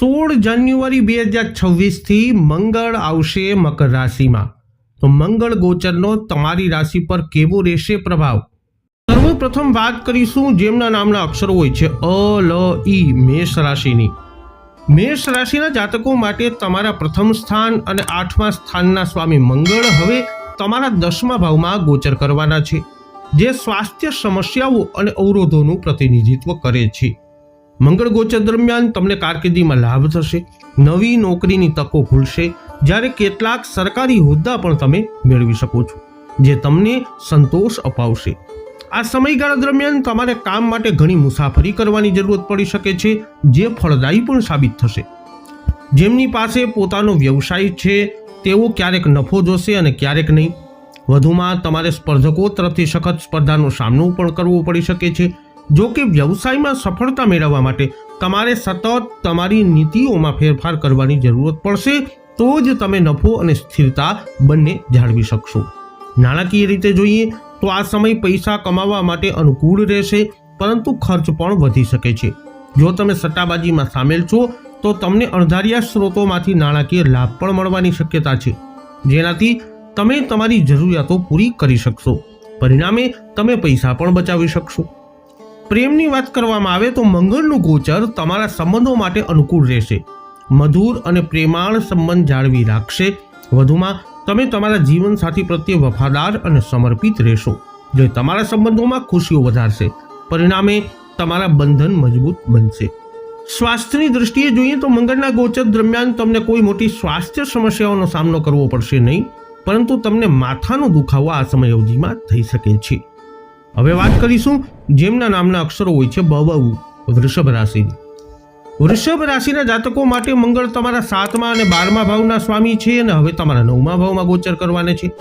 સોળ જાન્યુઆરી બે હજાર છવ્વીસથી મંગળ આવશે મકર રાશિમાં. તો મંગળ ગોચરનો તમારી રાશિ પર કેવો રહેશે પ્રભાવ? સર્વપ્રથમ વાત કરીશું જેમના નામના અક્ષરો હોય છે અ, લ ઈ મેષ રાશિની. મેષ રાશિના જાતકો માટે તમારા પ્રથમ સ્થાન અને આઠમા સ્થાનના સ્વામી મંગળ હવે તમારા દસમા ભાવમાં ગોચર કરવાના છે, જે સ્વાસ્થ્ય સમસ્યાઓ અને અવરોધોનું પ્રતિનિધિત્વ કરે છે. મંગળ ગોચર દરમિયાન તમને કારકિર્દીમાં લાભ થશે. નવી નોકરીની તકો ખુલશે. જ્યારે કેટલાક સરકારી હોદ્દા પણ તમે મેળવી શકો છો, જે તમને સંતોષ અપાવશે. આ સમયગાળા દરમિયાન તમારે કામ માટે ઘણી મુસાફરી કરવાની જરૂરત પડી શકે છે, જે ફળદાયી પણ સાબિત થશે. જેમની પાસે પોતાનો વ્યવસાય છે, તેઓ ક્યારેક નફો જોશે અને ક્યારેક નહીં. વધુમાં તમારે સ્પર્ધકો તરફથી સખત સ્પર્ધાનો સામનો પણ કરવો પડી શકે છે જો કે વ્યવસાયમાં સફળતા મેળવવા માટે તમારે સતત તમારી નીતિઓમાં ફેરફાર કરવાની જરૂરત પડશે, તો જ તમે નફો અને સ્થિરતા બંને જાળવી શકશો. નાણાકીય રીતે જોઈએ, તો આ સમય પૈસા કમાવા માટે અનુકૂળ રહેશે, પરંતુ ખર્ચ પણ વધી શકે છે. જો તમે સટ્ટાબાજીમાં સામેલ છો, તો તમને અણધાર્યા સ્ત્રોતોમાંથી નાણાકીય લાભ પણ મળવાની શક્યતા છે. જેનાથી તમે તમારી જરૂરિયાતો પૂરી કરી શકશો. પરિણામે, તમે પૈસા પણ બચાવી શકશો. પ્રેમની વાત કરવામાં આવે તો મંગળનું ગોચર તમારા સંબંધો માટે અનુકૂળ રહેશે. મધુર અને પ્રેમાળ સંબંધ જાળવી રાખશે. વધુમાં, તમે તમારા જીવનસાથી પ્રત્યે વફાદાર અને સમર્પિત રહેશો. જે તમારા સંબંધોમાં ખુશીઓ વધારશે. પરિણામે, તમારા બંધન મજબૂત બનશે. સ્વાસ્થ્યની દૃષ્ટિએ જોઈએ તો મંગળના ગોચર દરમિયાન તમને કોઈ મોટી સ્વાસ્થ્ય સમસ્યાઓનો સામનો કરવો પડશે નહીં, પરંતુ તમને માથાનો દુખાવો આ સમય અવધિમાં થઈ શકે છે. હવે વાત કરીશું જેમના નામના અક્ષરો હોય છે બબુ વૃષભ રાશિની. વૃષભ રાશિના જાતકો માટે મંગળ તમારા સાતમા અને બારમા ભાવના સ્વામી છે અને હવે તમારા નવમા ભાવમાં ગોચર કરવાના છે.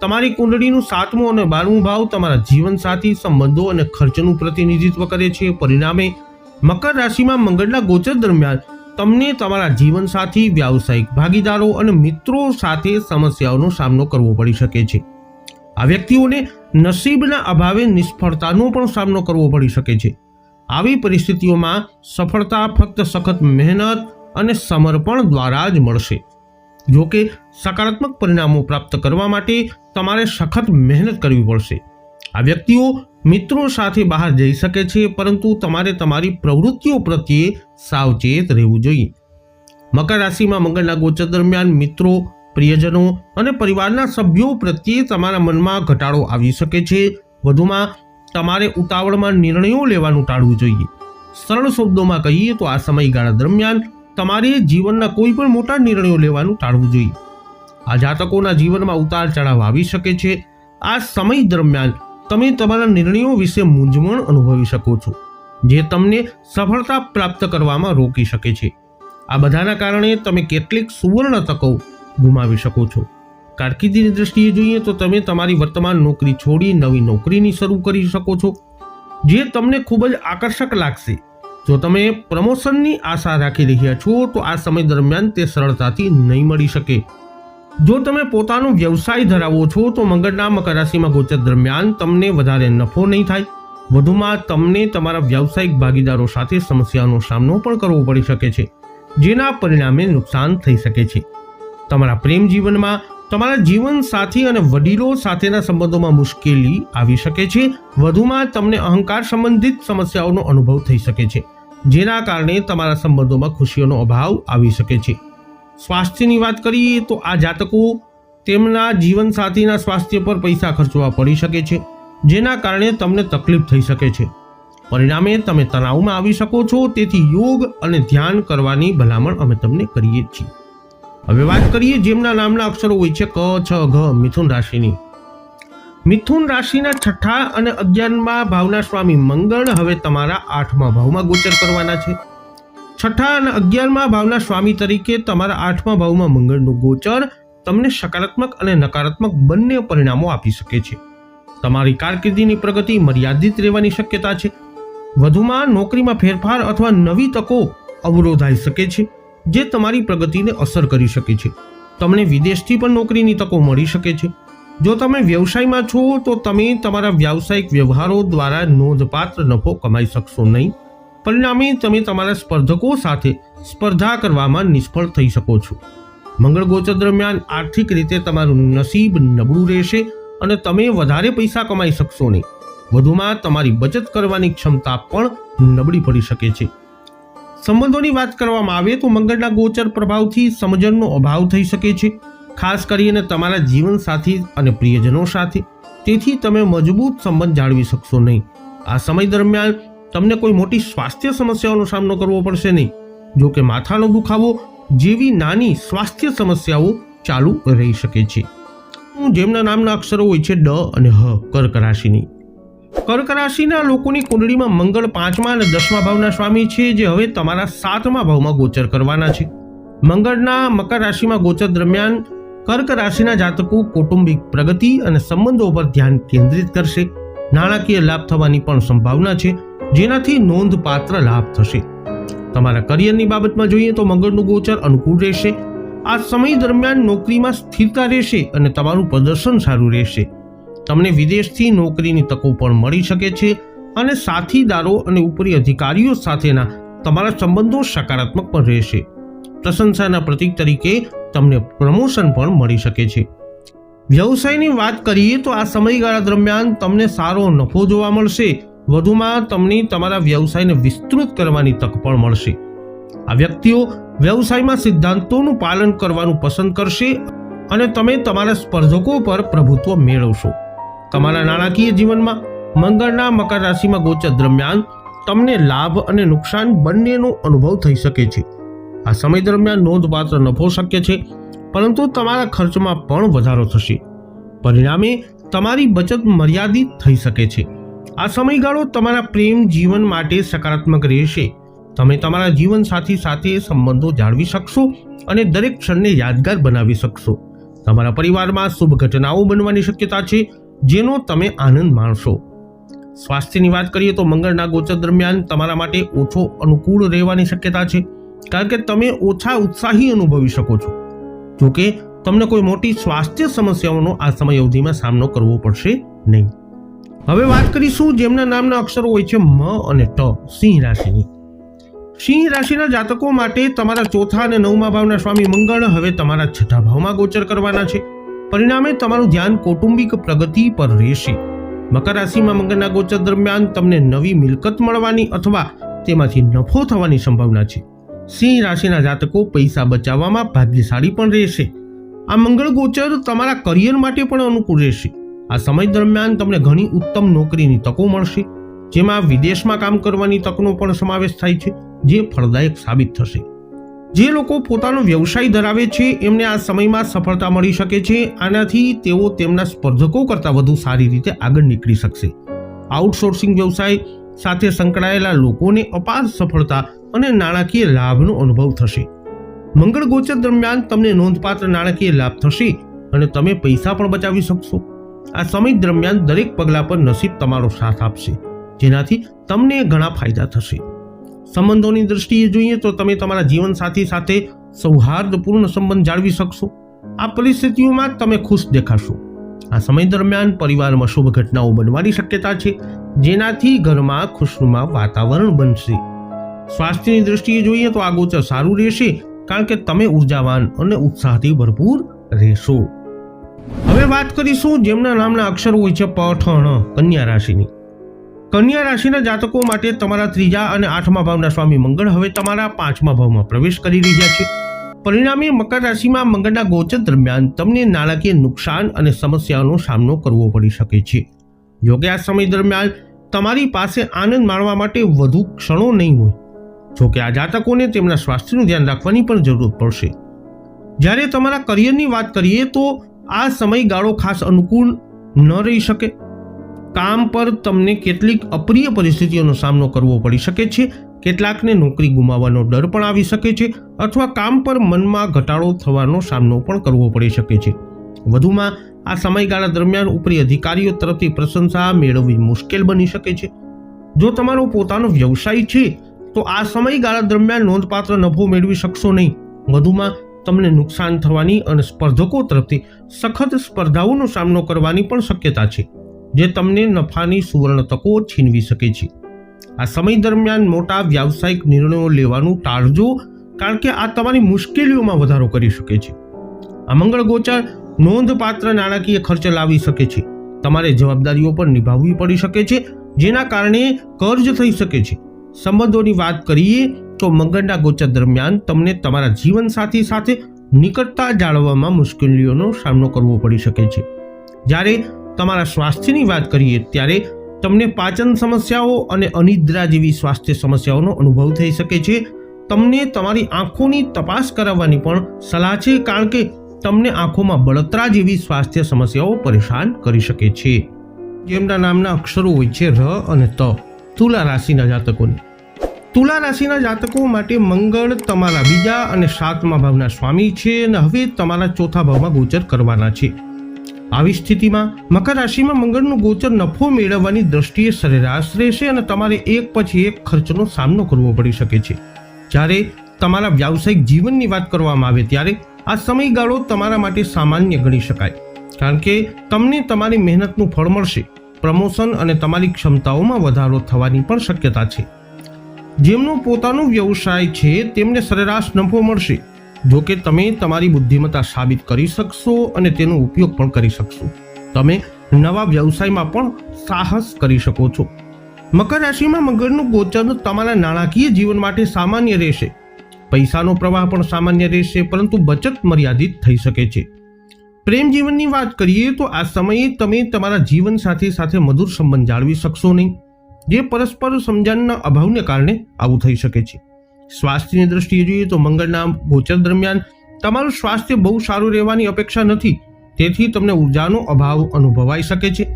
તમારી કુંડળીનું સાતમું અને બારમું ભાવ તમારા જીવનસાથી, સંબંધો અને ખર્ચનું પ્રતિનિધિત્વ કરે છે. પરિણામે મકર રાશિમાં મંગળના ગોચર દરમિયાન તમને તમારા જીવનસાથી, વ્યાવસાયિક ભાગીદારો અને મિત્રો સાથે સમસ્યાઓનો સામનો કરવો પડી શકે છે. આ વ્યક્તિઓને નસીબના અભાવે નિષ્ફળતાનો પણ સામનો કરવો પડી શકે છે. આવી પરિસ્થિતિઓમાં સફળતા ફક્ત સખત મહેનત અને સમર્પણ દ્વારા જ મળશે. જો કે સકારાત્મક પરિણામો પ્રાપ્ત કરવા માટે તમારે સખત મહેનત કરવી પડશે. આ વ્યક્તિઓ મિત્રો સાથે બહાર જઈ શકે છે, પરંતુ તમારે તમારી પ્રવૃત્તિઓ પ્રત્યે સાવચેત રહેવું જોઈએ. મકર રાશિમાં મંગળના ગોચર દરમિયાન મિત્રો પ્રિયજનો અને પરિવારના સભ્યો પ્રત્યે તમારા મનમાં ઘટાડો આવી શકે છે. વધુમાં, તમારે ઉતાવળમાં નિર્ણયો લેવાનું ટાળવું જોઈએ. સરળ શબ્દોમાં કહીએ તો આ સમયગાળા દરમિયાન તમારે જીવનના કોઈ પણ મોટા નિર્ણયો લેવાનું ટાળવું જોઈએ. આ જાતકોના જીવનમાં ઉતાર ચઢાવ આવી શકે છે. આ સમય દરમિયાન તમે તમારા નિર્ણયો વિશે મૂંઝવણ અનુભવી શકો છો, જે તમને સફળતા પ્રાપ્ત કરવામાં રોકી શકે છે. આ બધાના કારણે તમે કેટલીક સુવર્ણ તકો ગુમાવી શકો છો. કારકિર્દીની દ્રષ્ટિએ જોઈએ તો તમે તમારી વર્તમાન નોકરી છોડી નવી નોકરીની શરૂ કરી શકો છો, જે તમને ખૂબ જ આકર્ષક લાગશે. જો તમે પ્રમોશનની આશા રાખી રહ્યા છો, તો આ સમય દરમિયાન તે સરળતાથી નહીં મળી શકે. જો તમે પોતાનો વ્યવસાય ધરાવો છો, તો મંગળના મકર રાશિમાં ગોચર દરમિયાન તમને વધારે નફો નહીં થાય. વધુમાં તમને તમારા વ્યવસાયિક ભાગીદારો સાથે સમસ્યાનો સામનો પણ કરવો પડી શકે છે, જેના પરિણામે નુકસાન થઈ શકે છે. તમારા પ્રેમ જીવનમાં તમારા જીવન સાથી અને વડીલો સાથેના સંબંધોમાં મુશ્કેલી આવી શકે છે. વધુમાં તમને અહંકાર સંબંધિત સમસ્યાઓનો અનુભવ થઈ શકે છે, જેના કારણે તમારા સંબંધોમાં ખુશીઓનો અભાવ આવી શકે છે. સ્વાસ્થ્યની વાત કરીએ તો આ જાતકો તેમના જીવનસાથીના સ્વાસ્થ્ય પર પૈસા ખર્ચવા પડી શકે છે, જેના કારણે તમને તકલીફ થઈ શકે છે. પરિણામે તમે તણાવમાં આવી શકો છો, તેથી યોગ અને ધ્યાન કરવાની ભલામણ અમે તમને કરીએ છીએ. હવે વાત કરીએ જેમના નામના અક્ષરો હોય છે ક, છ, ઘ, મિથુન રાશિની. મિથુન રાશિના છઠ્ઠા અને અગિયારમાં ભાવના સ્વામી મંગળ હવે તમારા આઠમા ભાવમાં ગોચર કરવાના છે. છઠ્ઠા અને અગિયારમાં ભાવના સ્વામી તરીકે તમારા આઠમા ભાવમાં મંગળનું ગોચર તમને સકારાત્મક અને નકારાત્મક બંને પરિણામો આપી શકે છે. તમારી કારકિર્દીની પ્રગતિ મર્યાદિત રહેવાની શક્યતા છે. વધુમાં નોકરીમાં ફેરફાર અથવા નવી તકો અવરોધાઈ શકે છે. જે તમારી પ્રગતિને અસર કરી શકે છે. તમને વિદેશથી પણ નોકરીની તકો મળી શકે છે. જો તમે વ્યવસાયમાં છો, તો તમે તમારા વ્યાવસાયિક વ્યવહારો દ્વારા નોંધપાત્ર નફો કમાઈ શકશો નહીં. પરિણામે, તમે તમારા સ્પર્ધકો સાથે સ્પર્ધા કરવામાં નિષ્ફળ થઈ શકો છો. મંગળ ગોચર દરમિયાન આર્થિક રીતે તમારું નસીબ નબળું રહેશે અને તમે વધારે પૈસા કમાઈ શકશો નહીં. વધુમાં, તમારી બચત કરવાની ક્ષમતા પણ નબળી પડી શકે છે. સંબંધોની વાત કરવામાં આવે તો મંગળના ગોચર પ્રભાવથી સમજણનો અભાવ થઈ શકે છે. ખાસ કરીને તમારા જીવનસાથી અને પ્રિયજનો સાથે. તેથી તમે મજબૂત સંબંધ જાળવી શકશો નહીં. આ સમય દરમિયાન તમને કોઈ મોટી સ્વાસ્થ્ય સમસ્યાઓનો સામનો કરવો પડશે નહીં. જો કે માથાનો દુખાવો જેવી નાની સ્વાસ્થ્ય સમસ્યાઓ ચાલુ રહી શકે છે. જેમના નામના અક્ષરો હોય છે ડ અને હ કર્ક રાશિની કર્ક રાશિના લોકોની કુંડળીમાં મંગળ પાંચમા અને દસમા ભાવના સ્વામી છે, જે હવે તમારા સાતમા ભાવમાં ગોચર કરવાના છે. મંગળના મકર રાશિમાં ગોચર દરમિયાન કર્ક રાશિના જાતકો કૌટુંબિક પ્રગતિ અને સંબંધો પર ધ્યાન કેન્દ્રિત કરશે. નાણાકીય લાભ થવાની પણ સંભાવના છે, જેનાથી નોંધપાત્ર લાભ થશે. તમારા કરિયરની બાબતમાં જોઈએ તો મંગળનું ગોચર અનુકૂળ રહેશે. આ સમય દરમિયાન નોકરીમાં સ્થિરતા રહેશે અને તમારું પ્રદર્શન સારું રહેશે. તમને વિદેશથી નોકરીની તકો પણ મળી શકે છે અને સાથીદારો અને ઉપરી અધિકારીઓ સાથેના તમારા સંબંધો સકારાત્મક પણ રહેશે. પ્રશંસાના પ્રતીક તરીકે તમને પ્રમોશન પણ મળી શકે છે. વ્યવસાયની વાત કરીએ તો આ સમયગાળા દરમિયાન તમને સારો નફો જોવા મળશે. વધુમાં તમને તમારા વ્યવસાયને વિસ્તૃત કરવાની તક પણ મળશે. આ વ્યક્તિઓ વ્યવસાયમાં સિદ્ધાંતોનું પાલન કરવાનું પસંદ કરશે અને તમે તમારા સ્પર્ધકો પર પ્રભુત્વ મેળવશો. તમારા નાણાકીય જીવનમાં મંગળના મકર રાશિમાં ગોચર દરમિયાન તમને લાભ અને નુકસાન બંનેનો અનુભવ થઈ શકે છે. આ સમય દરમિયાન નોંધપાત્ર નફો શક્ય છે, પરંતુ તમારા ખર્ચમાં પણ વધારો થશે. પરિણામે તમારી બચત મર્યાદિત થઈ શકે છે. આ સમયગાળો તમારા પ્રેમ જીવન માટે સકારાત્મક રહેશે. તમે તમારા જીવનસાથી સાથે સંબંધો જાળવી શકશો અને દરેક ક્ષણને યાદગાર બનાવી શકશો. તમારા પરિવારમાં શુભ ઘટનાઓ બનવાની શક્યતા છે જેનો તમે આનંદ માણશો. સ્વાસ્થ્યની વાત કરીએ તો મંગળના ગોચર દરમિયાન તમારા માટે ઓછો અનુકૂળ રહેવાની શક્યતા છે, કારણ કે તમે ઓછા ઉત્સાહી અનુભવી શકો છો. જોકે, તમને કોઈ મોટી સ્વાસ્થ્ય સમસ્યાઓનો આ સમય અવધિમાં સામનો કરવો પડશે નહીં. હવે વાત કરીશું જેમના નામના અક્ષરો હોય છે મ અને ટ, સિંહ રાશિની. સિંહ રાશિના જાતકો માટે તમારા ચોથા અને નવમા ભાવના સ્વામી મંગળ, હવે તમારા છઠ્ઠા ભાવમાં ગોચર કરવાના છે. પરિણામે તમારું ધ્યાન કૌટુંબિક પ્રગતિ પર રહેશે. મકર રાશિમાં મંગળના ગોચર દરમિયાન તમને નવી મિલકત મળવાની અથવા તેમાંથી નફો થવાની સંભાવના છે. સિંહ રાશિના જાતકો પૈસા બચાવવામાં ભાગ્યશાળી પણ રહેશે. આ મંગળ ગોચર તમારા કરિયર માટે પણ અનુકૂળ રહેશે. આ સમય દરમિયાન તમને ઘણી ઉત્તમ નોકરીની તકો મળશે. જેમાં વિદેશમાં કામ કરવાની તકનો પણ સમાવેશ થાય છે, જે ફળદાયક સાબિત થશે. જે લોકો પોતાનો વ્યવસાય ધરાવે છે, એમને આ સમયમાં સફળતા મળી શકે છે. આનાથી તેઓ તેમના સ્પર્ધકો કરતાં વધુ સારી રીતે આગળ નીકળી શકશે. આઉટસોર્સિંગ વ્યવસાય સાથે સંકળાયેલા લોકોને અપાર સફળતા અને નાણાકીય લાભનો અનુભવ થશે. મંગળ ગોચર દરમિયાન તમને નોંધપાત્ર નાણાકીય લાભ થશે અને તમે પૈસા પણ બચાવી શકશો. આ સમય દરમિયાન દરેક પગલા પર નસીબ તમારો સાથ આપશે, જેનાથી તમને ઘણા ફાયદા થશે. સંબંધોની દ્રષ્ટિએ જોઈએ તો તમે તમારા જીવનસાથી સાથે સૌહાર્દપૂર્ણ સંબંધ જાળવી શકશો. આ પરિસ્થિતિઓમાં તમે ખુશ દેખાશો. આ સમય દરમિયાન પરિવારમાં શુભ ઘટનાઓ બનવાની શક્યતા છે, જેનાથી ઘરમાં ખુશનુમા વાતાવરણ બનશે. સ્વાસ્થ્યની દ્રષ્ટિએ જોઈએ તો આ સારું રહેશે, કારણ કે તમે ઉર્જાવાન અને ઉત્સાહથી ભરપૂર રહેશો. હવે વાત કરીશું જેમના નામના અક્ષરો હોય છે પઠણ કન્યા રાશિની. કન્યા રાશિના જાતકો માટે તમારા ત્રીજા અને આઠમા ભાવના સ્વામી મંગળ હવે તમારા પાંચમા ભાવમાં પ્રવેશ કરી રહ્યા છે. પરિણામે મકર રાશિમાં મંગળના ગોચર દરમિયાન તમને નાણાકીય નુકસાન અને સમસ્યાઓનો સામનો કરવો પડી શકે છે. જોકે આ સમય દરમિયાન તમારી પાસે આનંદ માણવા માટે વધુ ક્ષણો નહીં હોય. જોકે આ જાતકોને તેમના સ્વાસ્થ્યનું ધ્યાન રાખવાની પણ જરૂર પડશે. જ્યારે તમારા કરિયરની વાત કરીએ તો આ સમયગાળો ખાસ અનુકૂળ ન રહી શકે. કામ પર તમને કેટલીક અપ્રિય પરિસ્થિતિઓનો સામનો કરવો પડી શકે છે. કેટલાકને નોકરી ગુમાવવાનો ડર પણ આવી શકે છે અથવા કામ પર મનમાં ઘટાડો થવાનો સામનો પણ કરવો પડી શકે છે. વધુમાં, આ સમયગાળા દરમિયાન ઉપરી અધિકારીઓ તરફથી પ્રશંસા મેળવવી મુશ્કેલ બની શકે છે. જો તમારો પોતાનો વ્યવસાય છે, તો આ સમયગાળા દરમિયાન નોંધપાત્ર નફો મેળવી શકશો નહીં. વધુમાં, તમને નુકસાન થવાની અને સ્પર્ધકો તરફથી સખત સ્પર્ધાઓનો સામનો કરવાની પણ શક્યતા છે. જે તમને નફાની સુવર્ણ તકો છીનવી શકે છે. આ સમય દરમિયાન મોટા વ્યાવસાયિક નિર્ણયો લેવાનું ટાળજો, કારણ કે આ તમારી મુશ્કેલીઓમાં વધારો કરી શકે છે. આ મંગળ ગોચર નોંધપાત્ર નાણાકીય ખર્ચ લાવી શકે છે. તમારે જવાબદારીઓ પણ નિભાવવી પડી શકે છે, જેના કારણે કર્જ થઈ શકે છે. સંબંધોની વાત કરીએ, તો મંગળના ગોચર દરમિયાન તમને તમારા જીવનસાથી સાથે નિકટતા જાળવવામાં મુશ્કેલીઓનો સામનો કરવો પડી શકે છે. જ્યારે તમારા સ્વાસ્થ્યની વાત કરીએ ત્યારે તમને પાચન સમસ્યાઓ અને અનિદ્રા જેવી સ્વાસ્થ્ય સમસ્યાઓનો અનુભવ થઈ શકે છે. તમને તમારી આંખોની તપાસ કરાવવાની પણ સલાહ છે, કારણ કે તમને આંખોમાં બળતરા જેવી સ્વાસ્થ્ય સમસ્યાઓ પરેશાન કરી શકે છે. જેમના નામના અક્ષરો હોય છે, ર અને ત. તુલા રાશિના જાતકોને. તુલા રાશિના જાતકો માટે મંગળ તમારા બીજા અને સાતમા ભાવના સ્વામી છે અને હવે તમારા ચોથા ભાવમાં ગોચર કરવાના છે. આવી સ્થિતિમાં મકર રાશિમાં મંગળનું ગોચર નફો મેળવવાની દ્રષ્ટિએ સરેરાશ રહેશે અને તમારે એક પછી એક ખર્ચનો સામનો કરવો પડી શકે છે. જ્યારે તમારા વ્યાવસાયિક જીવનની વાત કરવામાં આવે ત્યારે આ સમયગાળો તમારા માટે સામાન્ય ગણી શકાય. કારણ કે તમને તમારી મહેનતનું ફળ મળશે. પ્રમોશન અને તમારી ક્ષમતાઓમાં વધારો થવાની પણ શક્યતા છે. જેમનો પોતાનો વ્યવસાય છે, તેમને સરેરાશ નફો મળશે. જો કે તમે તમારી બુદ્ધિમત્તા સાબિત કરી શકશો અને તેનો ઉપયોગ પણ કરી શકશો. તમે નવા વ્યવસાયમાં પણ સાહસ કરી શકો છો. મકર રાશિમાં મગરનું ગોચર તમારા નાણાકીય જીવન માટે સામાન્ય રહેશે. પૈસાનો પ્રવાહ પણ સામાન્ય રહેશે, પરંતુ બચત મર્યાદિત થઈ શકે છે. પ્રેમ જીવનની વાત કરીએ તો આ સમયે તમે તમારા જીવન સાથી સાથે મધુર સંબંધ જાળવી શકશો નહીં, જે પરસ્પર સમજણના અભાવને કારણે આવું થઈ શકે છે. સ્વાસ્થ્યની દ્રષ્ટિએ જોઈએ તો મંગળના ગોચર દરમિયાન તમારું સ્વાસ્થ્ય બહુ સારું રહેવાની અપેક્ષા નથી. તેથી તમને ઉર્જાનો અભાવ અનુભવાઈ શકે છે.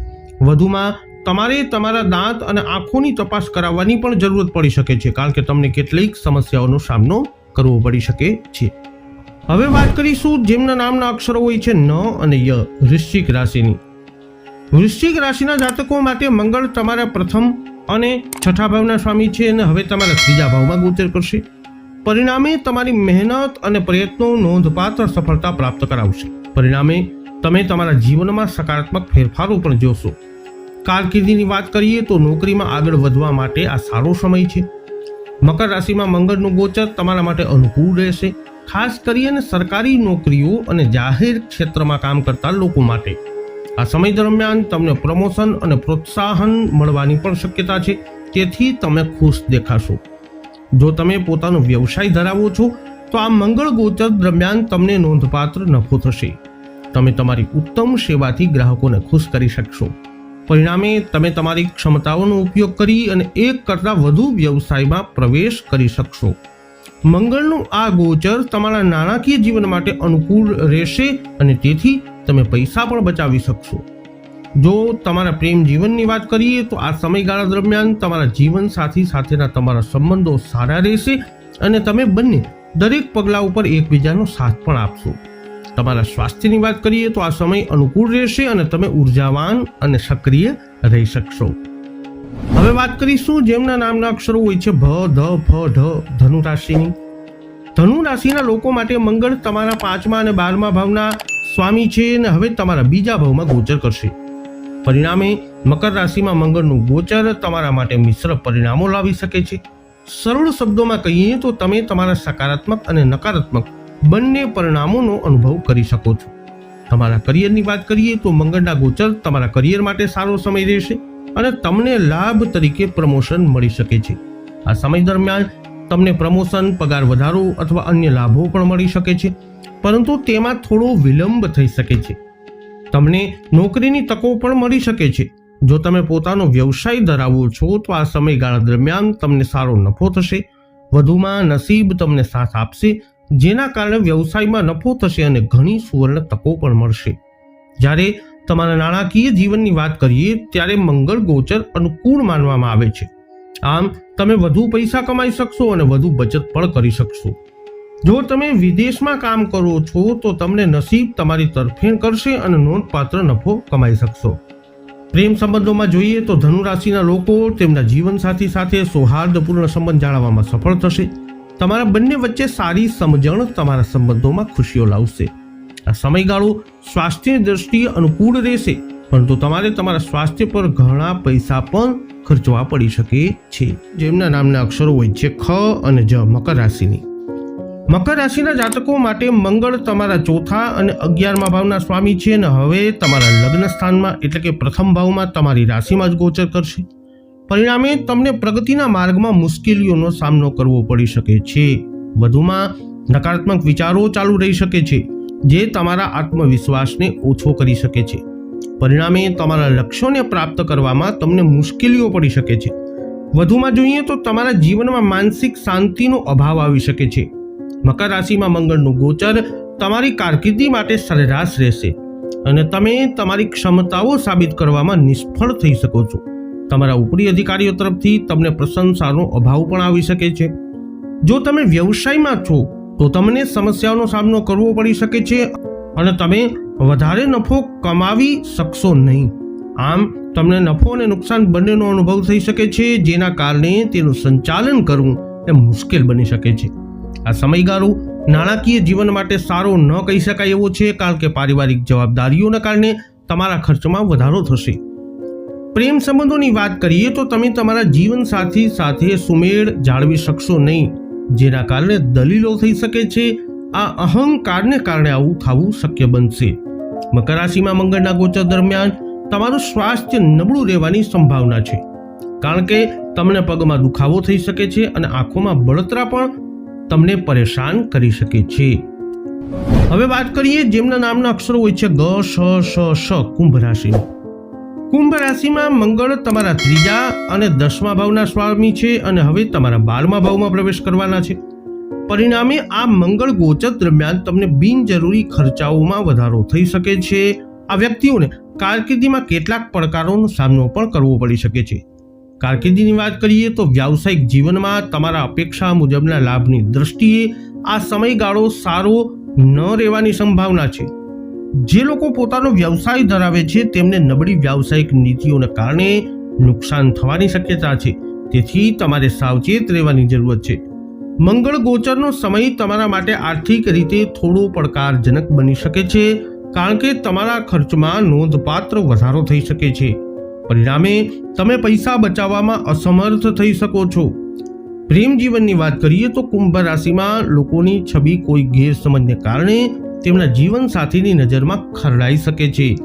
વધુમાં, તમારે તમારા દાંત અને આંખોની તપાસ કરાવવાની પણ જરૂરત પડી શકે છે, કારણ કે તમને કેટલીક સમસ્યાઓનો સામનો કરવો પડી શકે છે. હવે વાત કરીશું જેમના નામના અક્ષરો હોય છે ન અને ય, વૃશ્ચિક રાશિની. વૃશ્ચિક રાશિના જાતકો માટે મંગળ તમારા પ્રથમ અને છઠ્ઠા ભાવના સ્વામી છે અને હવે તમારા ત્રીજા ભાવમાં ગોચર કરશે. પરિણામે તમારી મહેનત અને પ્રયત્નો નોંધપાત્ર સફળતા પ્રાપ્ત કરાવશે. પરિણામે તમે તમારા જીવનમાં સકારાત્મક ફેરફારો પણ જોશો. કારકિર્દીની વાત કરીએ તો નોકરીમાં આગળ વધવા માટે આ સારો સમય છે. મકર રાશિમાં મંગળનું ગોચર તમારા માટે અનુકૂળ રહેશે. ખાસ કરીને સરકારી નોકરીઓ અને જાહેર ક્ષેત્રમાં કામ કરતા લોકો માટે. આ સમય દરમિયાન તમને પ્રમોશન અને પ્રોત્સાહન મળવાની પણ શક્યતા છે. તેથી તમે ખુશ દેખાશો. જો તમે પોતાનો વ્યવસાય ધરાવો છો, તો આ મંગળ ગોચર દરમિયાન તમને નોંધપાત્ર નફો થશે. તમે તમારી ઉત્તમ સેવાથી ગ્રાહકોને ખુશ કરી શકશો. પરિણામે તમે તમારી ક્ષમતાઓનો ઉપયોગ કરી અને એક કરતાં વધુ વ્યવસાયમાં પ્રવેશ કરી શકશો. મંગળનું આ ગોચર તમારા નાણાકીય જીવન માટે અનુકૂળ રહેશે અને તેથી તમે પૈસા પણ બચાવી શકશો. જો તમારા પ્રેમ જીવનની વાત કરીએ તો આ સમયગાળા દરમિયાન તમારા જીવન સાથી સાથેના તમારા સંબંધો સારા રહેશે અને તમે બંને દરેક પગલા ઉપર એકબીજાનો સાથ પણ આપશો. તમારા સ્વાસ્થ્યની વાત કરીએ તો આ સમય અનુકૂળ રહેશે અને તમે ઉર્જાવાન અને સક્રિય રહી શકશો. હવે વાત કરીશું જેમના નામના અક્ષરો હોય છે ભ, ધ, ફ, ઢ, ધનુ રાશિની. ધનુ રાશિના લોકો માટે મંગળ તમારા પાંચમા અને બારમા ભાવના સ્વામી છે અને હવે તમારા બીજા ભાવમાં ગોચર કરશે. પરિણામે મકર રાશિમાં મંગળનું ગોચર તમારા માટે મિશ્ર પરિણામો લાવી શકે છે. સરળ શબ્દોમાં કહીએ તો તમે તમારા સકારાત્મક અને નકારાત્મક બંને પરિણામોનો અનુભવ કરી શકો છો. તમારા કરિયરની વાત કરીએ તો મંગળના ગોચર તમારા કરિયર માટે સારો સમય રહેશે અને તમને લાભ તરીકે પ્રમોશન મળી શકે છે. આ સમય દરમિયાન તમને પ્રમોશન, પગાર વધારો અથવા અન્ય લાભો પણ મળી શકે છે. પરંતુ તેમાં થોડો વિલંબ થઈ શકે છે. તમને નોકરીની તકો પણ મળી શકે છે. જો તમે પોતાનો વ્યવસાય ધરાવો છો, તો આ સમયગાળા દરમિયાન તમને સારો નફો થશે. વધુમાં નસીબ તમને સાથ આપશે, જેના કારણે વ્યવસાયમાં નફો થશે અને ઘણી સુવર્ણ તકો પણ મળશે. જ્યારે તમારા નાણાકીય જીવનની વાત કરીએ, ત્યારે મંગળ ગોચર અનુકૂળ માનવામાં આવે છે. આમ, તમે વધુ પૈસા કમાઈ શકશો અને વધુ બચત પણ કરી શકશો. જો તમે વિદેશમાં કામ કરો છો, તો તમને નસીબ તમારી તરફેણ કરશે અને નોંધપાત્ર નફો કમાઈ શકશો. પ્રેમ સંબંધોમાં જોઈએ તો ધનુ રાશિના લોકો તેમના જીવનસાથી સાથે સૌહાર્દપૂર્ણ સંબંધ જાળવવામાં સફળ થશે. તમારા બંને વચ્ચે સારી સમજણ તમારા સંબંધોમાં ખુશીઓ લાવશે. આ સમયગાળો સ્વાસ્થ્યની દ્રષ્ટિએ અનુકૂળ રહેશે, પરંતુ તમારે તમારા સ્વાસ્થ્ય પર ઘણા પૈસા પણ ખર્ચવા પડી શકે છે. જેમના નામના અક્ષરો હોય છે ખ અને જ મકર રાશિની. મકર રાશિના જાતકો માટે મંગળ તમારા ચોથા અને અગિયારમા ભાવના સ્વામી છે અને હવે તમારા લગ્ન સ્થાનમાં એટલે કે પ્રથમ ભાવમાં તમારી રાશિમાં જ ગોચર કરશે. પરિણામે તમને પ્રગતિના માર્ગમાં મુશ્કેલીઓનો સામનો કરવો પડી શકે છે. વધુમાં નકારાત્મક વિચારો ચાલુ રહી શકે છે, જે તમારા આત્મવિશ્વાસને ઓછો કરી શકે છે. પરિણામે તમારા લક્ષ્યોને પ્રાપ્ત કરવામાં તમને મુશ્કેલીઓ પડી શકે છે. વધુમાં જોઈએ તો તમારા જીવનમાં માનસિક શાંતિનો અભાવ આવી શકે છે. મકર રાશિમાં મંગળનું ગોચર તમારી કારકિર્દી માટે સરેરાશ રહેશે અને તમે તમારી ક્ષમતાઓ સાબિત કરવામાં નિષ્ફળ થઈ શકો છો. તમારા ઉપરી અધિકારીઓ તરફથી તમને પ્રશંસાનો અભાવ પણ આવી શકે છે. જો તમે વ્યવસાયમાં છો, તો તમને સમસ્યાઓનો સામનો કરવો પડી શકે છે અને તમે વધારે નફો કમાવી શકશો નહીં. આમ, તમને નફો અને નુકસાન બંનેનો અનુભવ થઈ શકે છે, જેના કારણે તેનું સંચાલન કરવું એ મુશ્કેલ બની શકે છે. આ સમયગાળો નાણાકીય જીવન માટે સારો ન કહી શકાય એવો છે, કારણ કે પારિવારિક જવાબદારીઓના કારણે તમારા ખર્ચમાં વધારો થશે. પ્રેમ સંબંધોની વાત કરીએ તો તમે તમારા જીવનસાથી સાથે સુમેળ જાળવી શકશો નહીં, જેના કારણે દલીલો થઈ શકે છે, આ અહંકારને કારણે આવું થવું શક્ય બનશે. મકર રાશિમાં મંગળના ગોચર દરમિયાન તમારું સ્વાસ્થ્ય નબળું રહેવાની સંભાવના છે, કારણ કે તમને પગમાં દુખાવો થઈ શકે છે અને આંખોમાં બળતરા પણ તમને પરેશાન કરી શકે છે. હવે વાત કરીએ જેમના નામના અક્ષરો હોય છે ગ, શ શ શ, કુંભ રાશિની. કુંભ રાશિમાં મંગળ તમારા ત્રીજા અને દસમા ભાવના સ્વામી છે અને હવે તમારા બારમા ભાવમાં પ્રવેશ કરવાના છે. પરિણામે આ મંગળ ગોચર દરમિયાન તમને બિનજરૂરી ખર્ચાઓમાં વધારો થઈ શકે છે. આ વ્યક્તિઓને કારકિર્દીમાં કેટલાક પડકારોનો સામનો પણ કરવો પડી શકે છે. કારકિર્દીની વાત કરીએ તો વ્યાવસાયિક જીવનમાં તમારા અપેક્ષા મુજબના લાભની દ્રષ્ટિએ આ સમયગાળો સારો ન રહેવાની સંભાવના છે. જે લોકો પોતાનો વ્યવસાય ધરાવે છે, તેમને નબળી વ્યાવસાયિક નીતિઓને કારણે નુકસાન થવાની શક્યતા છે. તેથી તમારે સાવચેત રહેવાની જરૂરત છે. મંગળ ગોચરનો સમય તમારા માટે આર્થિક રીતે થોડો પડકારજનક બની શકે છે, કારણ કે તમારા ખર્ચમાં નોંધપાત્ર વધારો થઈ શકે છે. પરિણામે તમે પૈસા બચાવવામાં અસમર્થ થઈ શકો છો. પ્રેમ જીવનની વાત કરીએ તો કુંભ રાશિમાં લોકોની છબી કોઈ ગેરસમજને કારણે તેમના જીવન સાથીની નજરમાં ખરડાઈ શકે છે.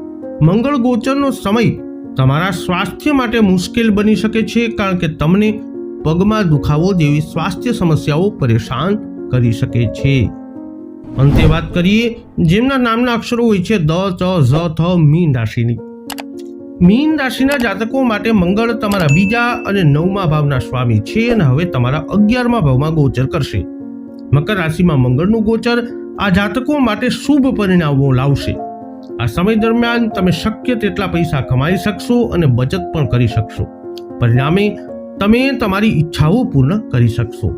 મંગળ ગોચરનો સમય તમારા સ્વાસ્થ્ય માટે મુશ્કેલ બની શકે છે કારણ કે તમને પગમાં દુખાવો જેવી સ્વાસ્થ્ય સમસ્યાઓ પરેશાન કરી શકે છે. અંતે વાત કરીએ જેમના નામના અક્ષરો હોય છે દ, ચ, ઝ, થ, મીન રાશિની. મીન રાશિના જાતકો માટે મંગળ તમારા બીજા અને નવમા ભાવના સ્વામી છે અને હવે તમારા અગિયારમા ભાવમાં ગોચર કરશે. મકર રાશિમાં મંગળનું ગોચર આ જાતકો માટે શુભ પરિણામો લાવશે. આ સમય દરમિયાન તમે શક્ય તેટલા પૈસા કમાઈ શકશો અને બચત પણ કરી શકશો. પરિણામે તમે તમારી ઈચ્છાઓ પૂર્ણ કરી શકશો.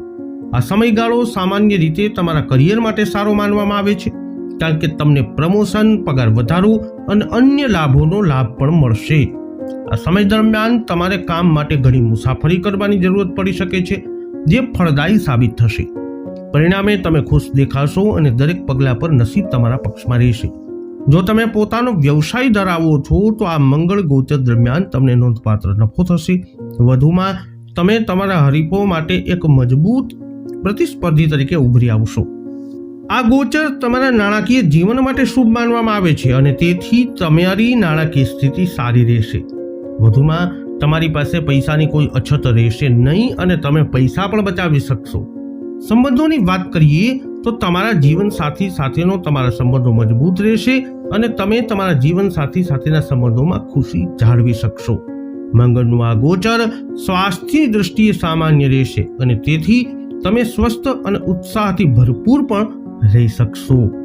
આ સમયગાળો સામાન્ય રીતે તમારા કરિયર માટે સારો માનવામાં આવે છે. કારણ કે તમને પ્રમોશન, પગાર વધારો અને અન્ય લાભોનો લાભ પણ મળશે. આ સમય દરમિયાન તમારે કામ માટે ઘણી મુસાફરી કરવાની જરૂરત પડી શકે છે, જે ફળદાયી સાબિત થશે. પરિણામે તમે ખુશ દેખાશો અને દરેક પગલા પર નસીબ તમારા પક્ષમાં રહેશે. જો તમે પોતાનો વ્યવસાય ધરાવો છો, તો આ મંગળ ગોચર દરમિયાન તમને નોંધપાત્ર નફો થશે. વધુમાં, તમે તમારા હરીફો માટે એક મજબૂત, પ્રતિસ્પર્ધી તરીકે ઉભરી આવશો. આ ગોચર તમારા નાણાકીય જીવન માટે શુભ માનવામાં આવે છે અને તેથી તમારી નાણાકીય સ્થિતિ સારી રહેશે. વધુમાં, તમારી પાસે પૈસાની કોઈ અછત રહેશે નહીં અને તમે પૈસા પણ બચાવી શકશો. સંબંધોની વાત કરીએ તો તમારા જીવન સાથી સાથેનો તમારા સંબંધો મજબૂત રહેશે અને તમે તમારા જીવન સાથી સાથેના સંબંધોમાં ખુશી જાળવી શકશો. મંગળનું આ ગોચર સ્વાસ્થ્યની દૃષ્ટિએ સામાન્ય રહેશે અને તેથી તમે સ્વસ્થ અને ઉત્સાહથી ભરપૂર પણ રહી શકશો.